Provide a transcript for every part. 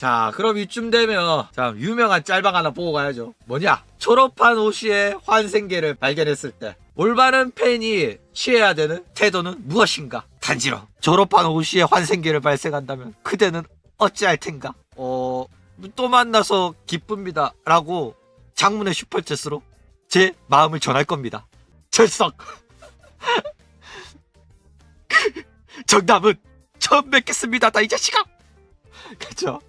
자, 그럼 이쯤 되면 자 유명한 짤방 하나 보고 가야죠. 뭐냐? 졸업한 오씨의 환생계를 발견했을 때 올바른 팬이 취해야 되는 태도는 무엇인가? 단지로 졸업한 오씨의 환생계를 발생한다면 그대는 어찌할 텐가? 어, 또 만나서 기쁩니다. 라고 장문의 슈퍼챗으로 제 마음을 전할 겁니다. 철석! 정답은 처음 뵙겠습니다. 다이 자식아! 그죠?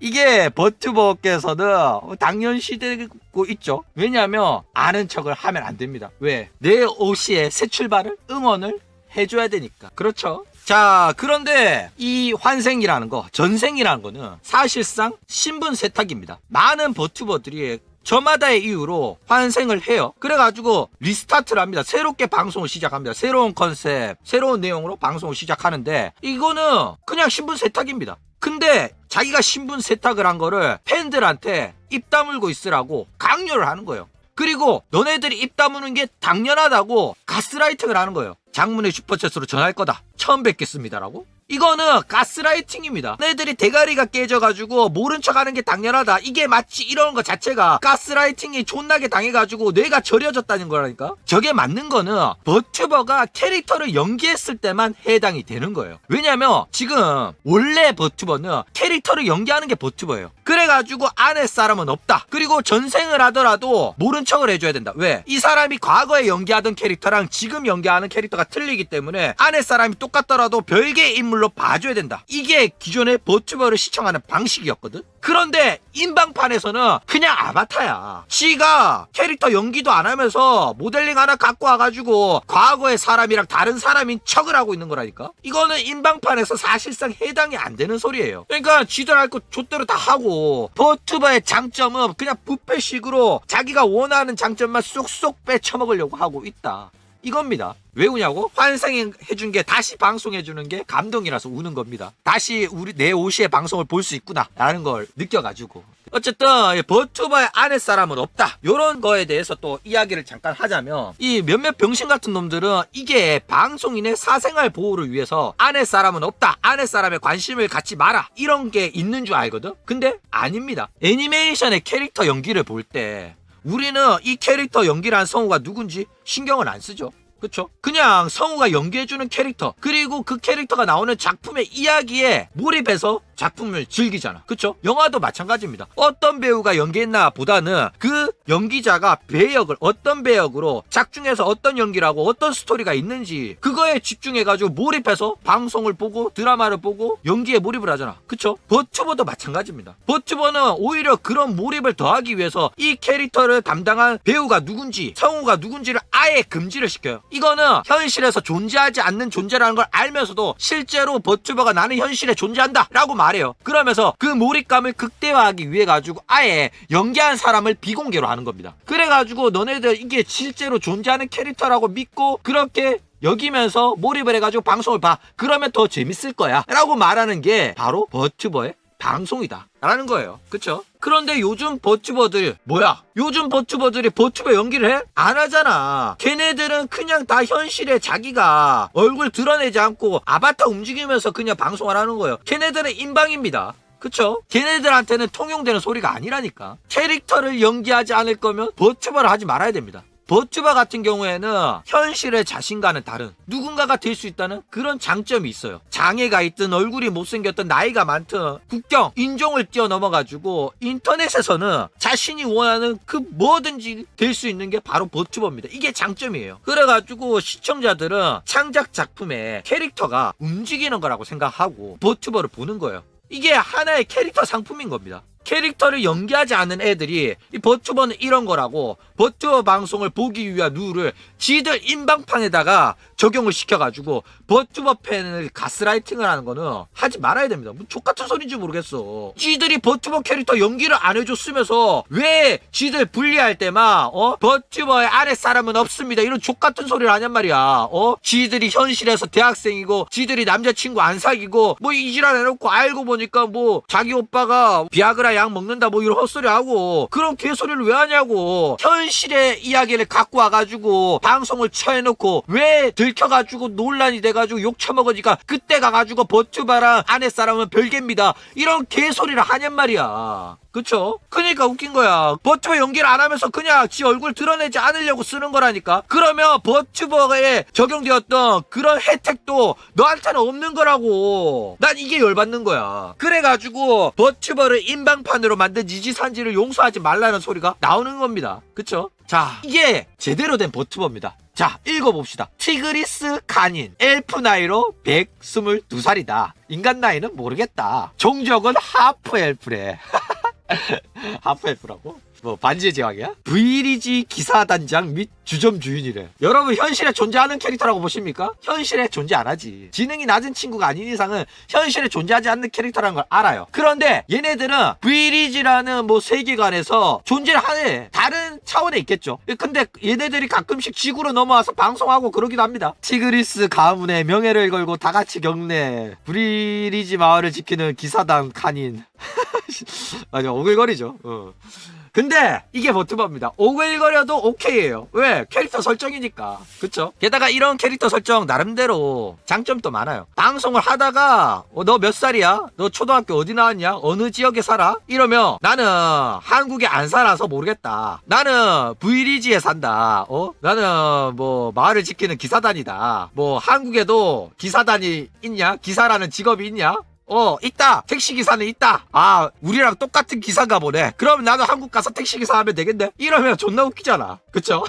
이게 버튜버께서는 당연시되고 있죠. 왜냐하면 아는 척을 하면 안 됩니다. 왜? 내 오시의 새 출발을 응원을 해줘야 되니까. 그렇죠. 자, 그런데 이 환생이라는 거, 전생이라는 거는 사실상 신분 세탁입니다. 많은 버튜버들이 저마다의 이유로 환생을 해요. 그래가지고 리스타트를 합니다. 새롭게 방송을 시작합니다. 새로운 컨셉, 새로운 내용으로 방송을 시작하는데 이거는 그냥 신분 세탁입니다. 근데 자기가 신분 세탁을 한 거를 팬들한테 입 다물고 있으라고 강요를 하는 거예요. 그리고 너네들이 입 다무는 게 당연하다고 가스라이팅을 하는 거예요. 장문의 슈퍼챗으로 전할 거다. 처음 뵙겠습니다라고? 이거는 가스라이팅입니다. 너희들이 대가리가 깨져가지고 모른 척 하는 게 당연하다. 이게 마치 이런 거 자체가 가스라이팅이 존나게 당해가지고 뇌가 절여졌다는 거라니까? 저게 맞는 거는 버튜버가 캐릭터를 연기했을 때만 해당이 되는 거예요. 왜냐면 지금 원래 버튜버는 캐릭터를 연기하는 게 버튜버예요. 그래가지고 아내 사람은 없다. 그리고 전생을 하더라도 모른 척을 해줘야 된다. 왜? 이 사람이 과거에 연기하던 캐릭터랑 지금 연기하는 캐릭터가 틀리기 때문에 아내 사람이 똑같더라도 별개의 인물 로 봐줘야 된다. 이게 기존의 버튜버를 시청하는 방식이었거든. 그런데 인방판에서는 그냥 아바타야. 지가 캐릭터 연기도 안 하면서 모델링 하나 갖고 와가지고 과거의 사람이랑 다른 사람인 척을 하고 있는 거라니까. 이거는 인방판에서 사실상 해당이 안 되는 소리예요. 그러니까 지들 할거 좆대로 다 하고 버튜버의 장점은 그냥 부패식으로 자기가 원하는 장점만 쏙쏙 빼쳐먹으려고 하고 있다. 이겁니다. 왜 우냐고? 환생해준 게 다시 방송해주는 게 감동이라서 우는 겁니다. 다시 우리 내 오시의 방송을 볼 수 있구나 라는 걸 느껴가지고 어쨌든 이 버튜버의 아내 사람은 없다. 요런 거에 대해서 또 이야기를 잠깐 하자면 이 몇몇 병신 같은 놈들은 이게 방송인의 사생활 보호를 위해서 아내 사람은 없다. 아내 사람의 관심을 갖지 마라. 이런 게 있는 줄 알거든. 근데 아닙니다. 애니메이션의 캐릭터 연기를 볼때 우리는 이 캐릭터 연기라는 성우가 누군지 신경을 안 쓰죠. 그쵸? 그냥 성우가 연기해주는 캐릭터 그리고 그 캐릭터가 나오는 작품의 이야기에 몰입해서 작품을 즐기잖아. 그쵸? 영화도 마찬가지입니다. 어떤 배우가 연기했나 보다는 그 연기자가 배역을 어떤 배역으로 작중에서 어떤 연기를 하고 어떤 스토리가 있는지 그거에 집중해가지고 몰입해서 방송을 보고 드라마를 보고 연기에 몰입을 하잖아. 그쵸? 버튜버도 마찬가지입니다. 버튜버는 오히려 그런 몰입을 더하기 위해서 이 캐릭터를 담당한 배우가 누군지 성우가 누군지를 아예 금지를 시켜요. 이거는 현실에서 존재하지 않는 존재라는 걸 알면서도 실제로 버튜버가 나는 현실에 존재한다 라고 말 해요. 그러면서 그 몰입감을 극대화하기 위해 가지고 아예 연기한 사람을 비공개로 하는 겁니다. 그래가지고 너네들 이게 실제로 존재하는 캐릭터라고 믿고 그렇게 여기면서 몰입을 해가지고 방송을 봐. 그러면 더 재밌을 거야. 라고 말하는 게 바로 버튜버의 방송이다. 라는 거예요. 그쵸? 그런데 요즘 버튜버들 뭐야? 요즘 버튜버들이 버튜버 연기를 해? 안 하잖아. 걔네들은 그냥 다 현실에 자기가 얼굴 드러내지 않고 아바타 움직이면서 그냥 방송을 하는 거예요. 걔네들은 인방입니다. 그쵸? 걔네들한테는 통용되는 소리가 아니라니까. 캐릭터를 연기하지 않을 거면 버튜버를 하지 말아야 됩니다 버튜버 같은 경우에는 현실의 자신과는 다른 누군가가 될 수 있다는 그런 장점이 있어요. 장애가 있든 얼굴이 못생겼든 나이가 많든 국경, 인종을 뛰어넘어가지고 인터넷에서는 자신이 원하는 그 뭐든지 될 수 있는 게 바로 버튜버입니다. 이게 장점이에요. 그래가지고 시청자들은 창작 작품의 캐릭터가 움직이는 거라고 생각하고 버튜버를 보는 거예요. 이게 하나의 캐릭터 상품인 겁니다. 캐릭터를 연기하지 않는 애들이 이 버튜버는 이런 거라고 버튜버 방송을 보기 위한 룰을 지들 인방판에다가 적용을 시켜가지고 버튜버 팬을 가스라이팅을 하는 거는 하지 말아야 됩니다. 뭐 족같은 소리인지 모르겠어. 지들이 버튜버 캐릭터 연기를 안 해줬으면서 왜 지들 분리할 때만 어 버튜버의 아래 사람은 없습니다. 이런 족같은 소리를 하냔 말이야. 어 지들이 현실에서 대학생이고 지들이 남자친구 안 사귀고 뭐 이지랄 해놓고 알고 보니까 뭐 자기 오빠가 비아그라 약 먹는다 뭐 이런 헛소리 하고 그런 개소리를 왜 하냐고. 현실의 이야기를 갖고 와가지고 방송을 쳐해놓고 왜 들켜가지고 논란이 돼가지고 욕 처먹으니까 그때 가가지고 버튜바랑 아내 사람은 별개입니다. 이런 개소리를 하냔 말이야 그쵸? 그니까 웃긴 거야. 버튜버 연기를 안 하면서 그냥 지 얼굴 드러내지 않으려고 쓰는 거라니까. 그러면 버튜버에 적용되었던 그런 혜택도 너한테는 없는 거라고. 난 이게 열받는 거야. 그래가지고 버튜버를 인방판으로 만든 이지산지를 용서하지 말라는 소리가 나오는 겁니다. 그쵸? 자, 이게 제대로 된 버튜버입니다. 자, 읽어봅시다. 티그리스 카닌, 엘프 나이로 122살이다. 인간 나이는 모르겠다. 종족은 하프 엘프래. 하프 엘프라고? 뭐 반지의 제왕이야? 브이리지 기사단장 및 주점 주인이래. 여러분 현실에 존재하는 캐릭터라고 보십니까? 현실에 존재 안 하지. 지능이 낮은 친구가 아닌 이상은 현실에 존재하지 않는 캐릭터라는 걸 알아요. 그런데 얘네들은 브이리지라는 뭐 세계관에서 존재를 하네. 다른 차원에 있겠죠. 근데 얘네들이 가끔씩 지구로 넘어와서 방송하고 그러기도 합니다. 티그리스 가문의 명예를 걸고 다 같이 경례. 브이리지 마을을 지키는 기사단 칸인. 아니 오글거리죠. 어. 근데 이게 버트버입니다. 오글거려도 오케이예요. 왜? 캐릭터 설정이니까. 그쵸? 게다가 이런 캐릭터 설정 나름대로 장점도 많아요. 방송을 하다가 어, 너몇 살이야? 너 초등학교 어디 나왔냐? 어느 지역에 살아? 이러면 나는 한국에 안 살아서 모르겠다. 나는 V리지에 산다. 어? 나는 뭐 마을을 지키는 기사단이다. 뭐 한국에도 기사단이 있냐? 기사라는 직업이 있냐? 어, 있다! 택시기사는 있다! 아, 우리랑 똑같은 기사인가 보네. 그럼 나도 한국 가서 택시기사 하면 되겠네? 이러면 존나 웃기잖아. 그쵸?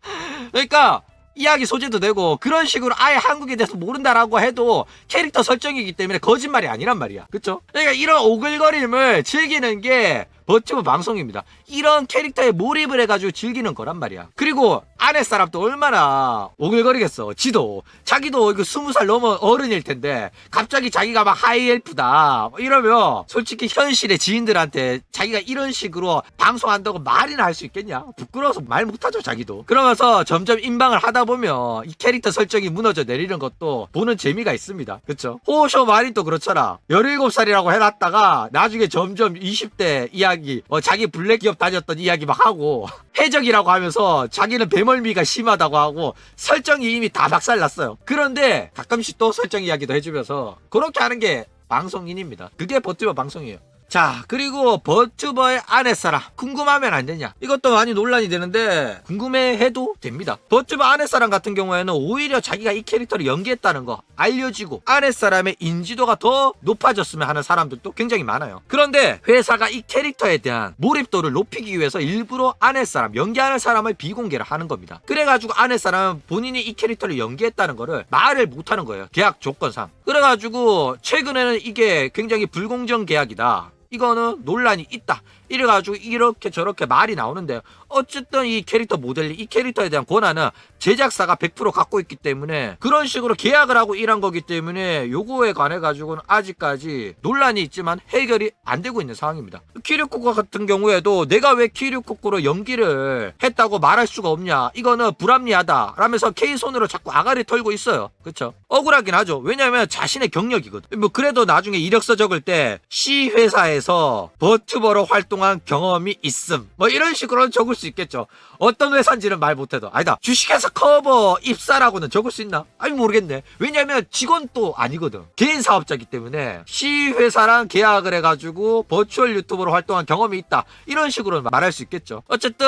그러니까, 이야기 소재도 되고, 그런 식으로 아예 한국에 대해서 모른다라고 해도 캐릭터 설정이기 때문에 거짓말이 아니란 말이야. 그쵸? 그러니까 이런 오글거림을 즐기는 게 버티브 방송입니다. 이런 캐릭터에 몰입을 해가지고 즐기는 거란 말이야. 그리고 아내 사람도 얼마나 오글거리겠어. 지도 자기도 이거 스무 살 넘어 어른일 텐데 갑자기 자기가 막 하이엘프다 뭐 이러면 솔직히 현실의 지인들한테 자기가 이런 식으로 방송한다고 말이나 할 수 있겠냐? 부끄러워서 말 못하죠 자기도. 그러면서 점점 인방을 하다 보면 이 캐릭터 설정이 무너져 내리는 것도 보는 재미가 있습니다. 그쵸? 호쇼 말이 또 그렇잖아. 17살이라고 해놨다가 나중에 점점 20대 이야기 어, 자기 블랙 기업 다녔던 이야기 막 하고 해적이라고 하면서 자기는 배멀미가 심하다고 하고 설정이 이미 다 박살났어요. 그런데 가끔씩 또 설정 이야기도 해주면서 그렇게 하는 게 방송인입니다. 그게 버튜버 방송이에요. 자, 그리고 버튜버의 아내사랑 궁금하면 안 되냐? 이것도 많이 논란이 되는데 궁금해해도 됩니다. 버튜버 아내사랑 같은 경우에는 오히려 자기가 이 캐릭터를 연기했다는 거 알려지고 아내사람의 인지도가 더 높아졌으면 하는 사람들도 굉장히 많아요. 그런데 회사가 이 캐릭터에 대한 몰입도를 높이기 위해서 일부러 아내사람, 연기하는 사람을 비공개를 하는 겁니다. 그래가지고 아내사람은 본인이 이 캐릭터를 연기했다는 거를 말을 못하는 거예요. 계약 조건상. 그래가지고 최근에는 이게 굉장히 불공정 계약이다. 이거는 논란이 있다. 이래가지고 이렇게 저렇게 말이 나오는데 어쨌든 이 캐릭터 모델링, 이 캐릭터에 대한 권한은 제작사가 100% 갖고 있기 때문에 그런 식으로 계약을 하고 일한 거기 때문에 요거에 관해 가지고는 아직까지 논란이 있지만 해결이 안 되고 있는 상황입니다. 키류코코 같은 경우에도 내가 왜 키류코코로 연기를 했다고 말할 수가 없냐 이거는 불합리하다 라면서 K 손으로 자꾸 아가리 털고 있어요. 그쵸? 억울하긴 하죠. 왜냐면 자신의 경력이거든. 뭐 그래도 나중에 이력서 적을 때 C 회사에서 버튜버로 활동 한 경험이 있음. 뭐 이런 식으로 적을 수 있겠죠. 어떤 회사인지는 말 못해도 아니다. 주식회사 커버 입사라고는 적을 수 있나? 아니 모르겠네. 왜냐면 직원 또 아니거든. 개인 사업자기 때문에 C 회사랑 계약을 해가지고 버추얼 유튜버로 활동한 경험이 있다. 이런 식으로 말할 수 있겠죠. 어쨌든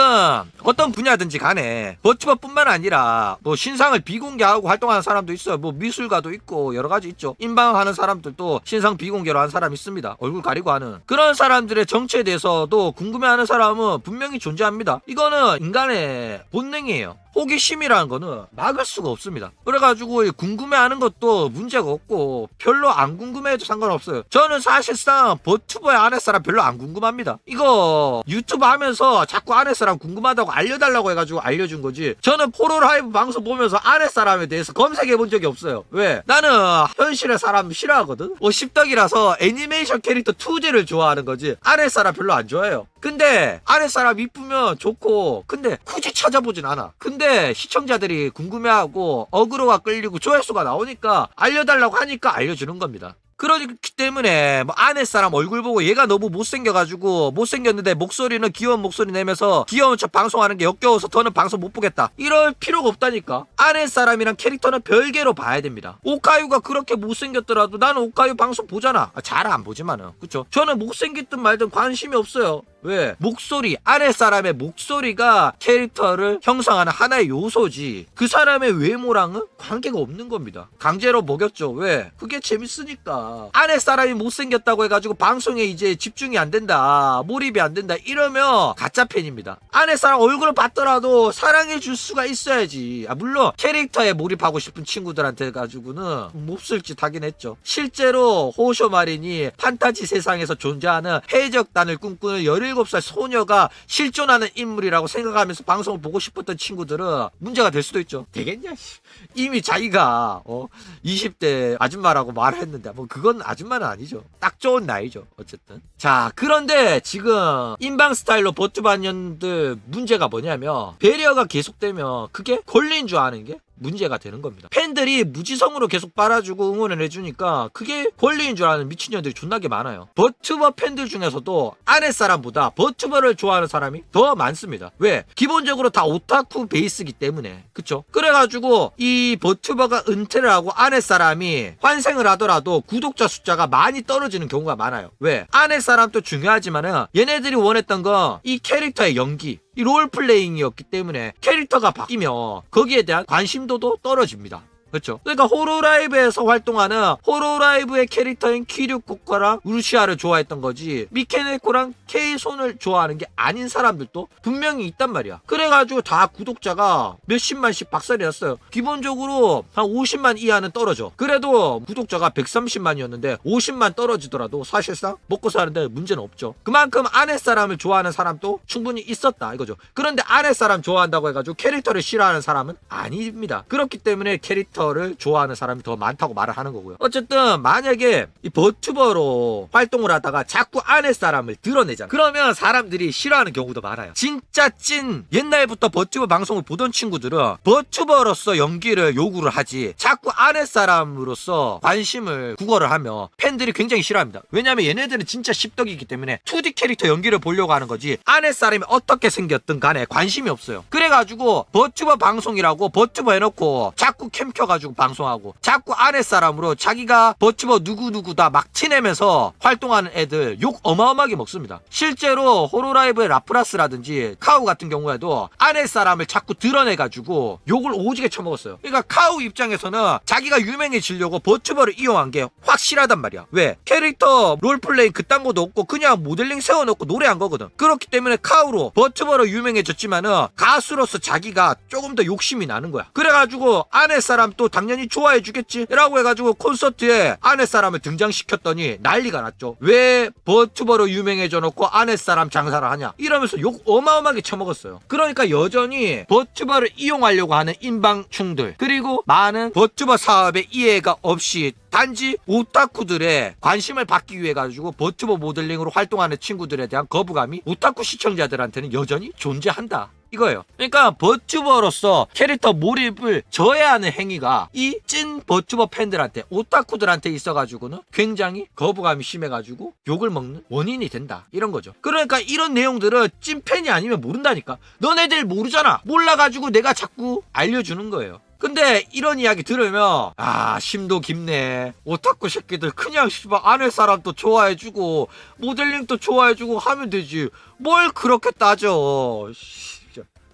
어떤 분야든지 간에 버튜버뿐만 아니라 뭐 신상을 비공개하고 활동하는 사람도 있어요. 뭐 미술가도 있고 여러 가지 있죠. 인방하는 사람들도 신상 비공개로 한 사람 있습니다. 얼굴 가리고 하는 그런 사람들의 정체에 대해서 도 궁금해하는 사람은 분명히 존재합니다. 이거는 인간의 본능이에요. 호기심이라는 거는 막을 수가 없습니다. 그래가지고 이 궁금해하는 것도 문제가 없고 별로 안 궁금해도 상관없어요. 저는 사실상 버튜버의 아내사람 별로 안 궁금합니다. 이거 유튜브 하면서 자꾸 아내사람 궁금하다고 알려달라고 해가지고 알려준 거지. 저는 포로라이브 방송 보면서 아내사람에 대해서 검색해 본 적이 없어요. 왜? 나는 현실의 사람 싫어하거든. 뭐 십덕이라서 애니메이션 캐릭터 투제를 좋아하는 거지. 아내사람 별로 안 좋아해요. 근데 아내사람 이쁘면 좋고 근데 굳이 찾아보진 않아. 근데 시청자들이 궁금해하고 어그로가 끌리고 조회수가 나오니까 알려달라고 하니까 알려주는 겁니다. 그렇기 때문에 뭐 아내 사람 얼굴 보고 얘가 너무 못생겨가지고 못생겼는데 목소리는 귀여운 목소리 내면서 귀여운 척 방송하는 게 역겨워서 더는 방송 못 보겠다. 이럴 필요가 없다니까. 아내 사람이랑 캐릭터는 별개로 봐야 됩니다. 오카유가 그렇게 못생겼더라도 나는 오카유 방송 보잖아. 잘안 보지만은. 그쵸? 저는 못생겼든 말든 관심이 없어요. 왜? 목소리, 아내 사람의 목소리가 캐릭터를 형성하는 하나의 요소지. 그 사람의 외모랑은 관계가 없는 겁니다. 강제로 먹였죠. 왜? 그게 재밌으니까. 아내 사람이 못생겼다고 해가지고 방송에 이제 집중이 안 된다. 몰입이 안 된다. 이러면 가짜 팬입니다. 아내 사람 얼굴을 봤더라도 사랑해 줄 수가 있어야지. 아, 물론 캐릭터에 몰입하고 싶은 친구들한테 가지고는 몹쓸 짓 하긴 했죠. 실제로 호쇼 마린이 판타지 세상에서 존재하는 해적단을 꿈꾸는 17살 소녀가 실존하는 인물이라고 생각하면서 방송을 보고 싶었던 친구들은 문제가 될 수도 있죠. 되겠냐? 씨. 이미 자기가 어 20대 아줌마라고 말을 했는데 뭐 그건 아줌마는 아니죠. 딱 좋은 나이죠. 어쨌든. 자, 그런데 지금 인방 스타일로 버튜반년들 문제가 뭐냐면 배리어가 계속되면 그게 권리인 줄 아는 게 문제가 되는 겁니다. 팬들이 무지성으로 계속 빨아주고 응원을 해주니까 그게 권리인 줄 아는 미친년들이 존나게 많아요. 버튜버 팬들 중에서도 아내 사람보다 버튜버를 좋아하는 사람이 더 많습니다. 왜? 기본적으로 다 오타쿠 베이스기 때문에. 그쵸? 그래가지고 이 버튜버가 은퇴를 하고 아내 사람이 환생을 하더라도 구독자 숫자가 많이 떨어지는 경우가 많아요. 왜? 아내 사람도 중요하지만은 얘네들이 원했던 건 이 캐릭터의 연기, 이 롤플레잉이었기 때문에 캐릭터가 바뀌면 거기에 대한 관심도도 떨어집니다. 그렇죠. 그러니까 호로라이브에서 활동하는 호로라이브의 캐릭터인 키류코카랑 우르시아를 좋아했던 거지 미케네코랑 케이손을 좋아하는 게 아닌 사람들도 분명히 있단 말이야. 그래가지고 다 구독자가 몇십만씩 박살이 났어요. 기본적으로 한 50만 이하는 떨어져. 그래도 구독자가 130만이었는데 50만 떨어지더라도 사실상 먹고 사는데 문제는 없죠. 그만큼 아내 사람을 좋아하는 사람도 충분히 있었다 이거죠. 그런데 아내 사람 좋아한다고 해가지고 캐릭터를 싫어하는 사람은 아닙니다. 그렇기 때문에 캐릭터 를 좋아하는 사람이 더 많다고 말을 하는 거고요. 어쨌든 만약에 이 버튜버로 활동을 하다가 자꾸 아내 사람을 드러내잖아. 그러면 사람들이 싫어하는 경우도 많아요. 진짜 찐 옛날부터 버튜버 방송을 보던 친구들은 버튜버로서 연기를 요구를 하지 자꾸 아내 사람으로서 관심을 구걸을 하면 팬들이 굉장히 싫어합니다. 왜냐면 얘네들은 진짜 십덕이기 때문에 2D 캐릭터 연기를 보려고 하는 거지 아내 사람이 어떻게 생겼든 간에 관심이 없어요. 그래가지고 버튜버 방송이라고 버튜버 해놓고 자꾸 캠켜 가지고 방송하고 자꾸 아내 사람으로 자기가 버튜버 누구누구 다 막 티내면서 활동하는 애들 욕 어마어마하게 먹습니다. 실제로 호로라이브의 라프라스라든지 카우 같은 경우에도 아내 사람을 자꾸 드러내가지고 욕을 오지게 쳐먹었어요. 그러니까 카우 입장에서는 자기가 유명해지려고 버튜버를 이용한 게 확실하단 말이야. 왜? 캐릭터 롤플레이 그딴 것도 없고 그냥 모델링 세워놓고 노래한 거거든. 그렇기 때문에 카우로 버튜버로 유명해졌지만은 가수로서 자기가 조금 더 욕심이 나는 거야. 그래가지고 아내 사람 또 당연히 좋아해 주겠지. 라고 해가지고 콘서트에 아내 사람을 등장시켰더니 난리가 났죠. 왜 버튜버로 유명해져 놓고 아내 사람 장사를 하냐. 이러면서 욕 어마어마하게 쳐먹었어요. 그러니까 여전히 버튜버를 이용하려고 하는 인방충들 그리고 많은 버튜버 사업에 이해가 없이 단지 오타쿠들의 관심을 받기 위해 가지고 버튜버 모델링으로 활동하는 친구들에 대한 거부감이 오타쿠 시청자들한테는 여전히 존재한다. 이거예요. 그러니까 버튜버로서 캐릭터 몰입을 저해하는 행위가 이 찐 버튜버 팬들한테 오타쿠들한테 있어가지고는 굉장히 거부감이 심해가지고 욕을 먹는 원인이 된다 이런 거죠. 그러니까 이런 내용들은 찐 팬이 아니면 모른다니까. 너네들 모르잖아. 몰라가지고 내가 자꾸 알려주는 거예요. 근데 이런 이야기 들으면 아 심도 깊네 오타쿠 새끼들 그냥 씨발 아내 사람도 좋아해주고 모델링도 좋아해주고 하면 되지 뭘 그렇게 따져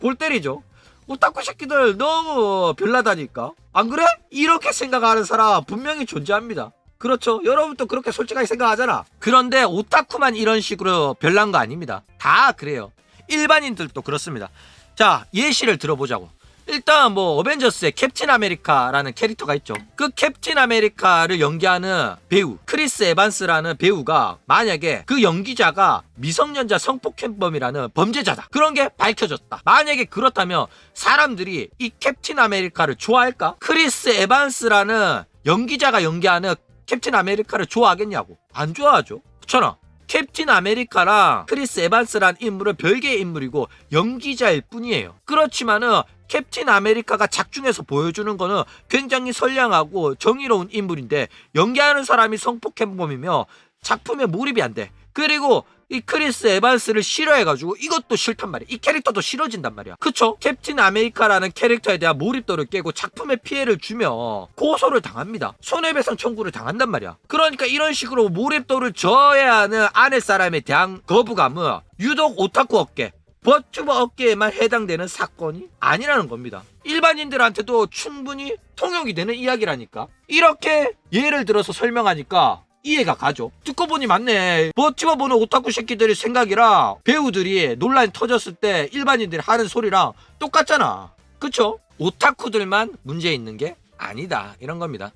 골 때리죠. 오타쿠 새끼들 너무 별나다니까. 안 그래? 이렇게 생각하는 사람 분명히 존재합니다. 그렇죠. 여러분도 그렇게 솔직하게 생각하잖아. 그런데 오타쿠만 이런 식으로 별난 거 아닙니다. 다 그래요. 일반인들도 그렇습니다. 자 예시를 들어보자고 일단 뭐 어벤져스의 캡틴 아메리카라는 캐릭터가 있죠. 그 캡틴 아메리카를 연기하는 배우 크리스 에반스라는 배우가 만약에 그 연기자가 미성년자 성폭행범이라는 범죄자다. 그런 게 밝혀졌다. 만약에 그렇다면 사람들이 이 캡틴 아메리카를 좋아할까? 크리스 에반스라는 연기자가 연기하는 캡틴 아메리카를 좋아하겠냐고. 안 좋아하죠. 그렇잖아. 캡틴 아메리카랑 크리스 에반스란 인물은 별개의 인물이고 연기자일 뿐이에요. 그렇지만은 캡틴 아메리카가 작중에서 보여주는 거는 굉장히 선량하고 정의로운 인물인데 연기하는 사람이 성폭행범이며 작품에 몰입이 안 돼. 그리고 이 크리스 에반스를 싫어해가지고 이것도 싫단 말이야. 이 캐릭터도 싫어진단 말이야. 그쵸? 캡틴 아메리카라는 캐릭터에 대한 몰입도를 깨고 작품에 피해를 주며 고소를 당합니다. 손해배상 청구를 당한단 말이야. 그러니까 이런 식으로 몰입도를 저해하는 아내 사람에 대한 거부감은 유독 오타쿠 업계, 버튜버 업계에만 해당되는 사건이 아니라는 겁니다. 일반인들한테도 충분히 통용이 되는 이야기라니까. 이렇게 예를 들어서 설명하니까 이해가 가죠. 듣고 보니 맞네. 버티버 보는 오타쿠 새끼들의 생각이랑 배우들이 논란이 터졌을 때 일반인들이 하는 소리랑 똑같잖아. 그쵸? 오타쿠들만 문제 있는 게 아니다. 이런 겁니다.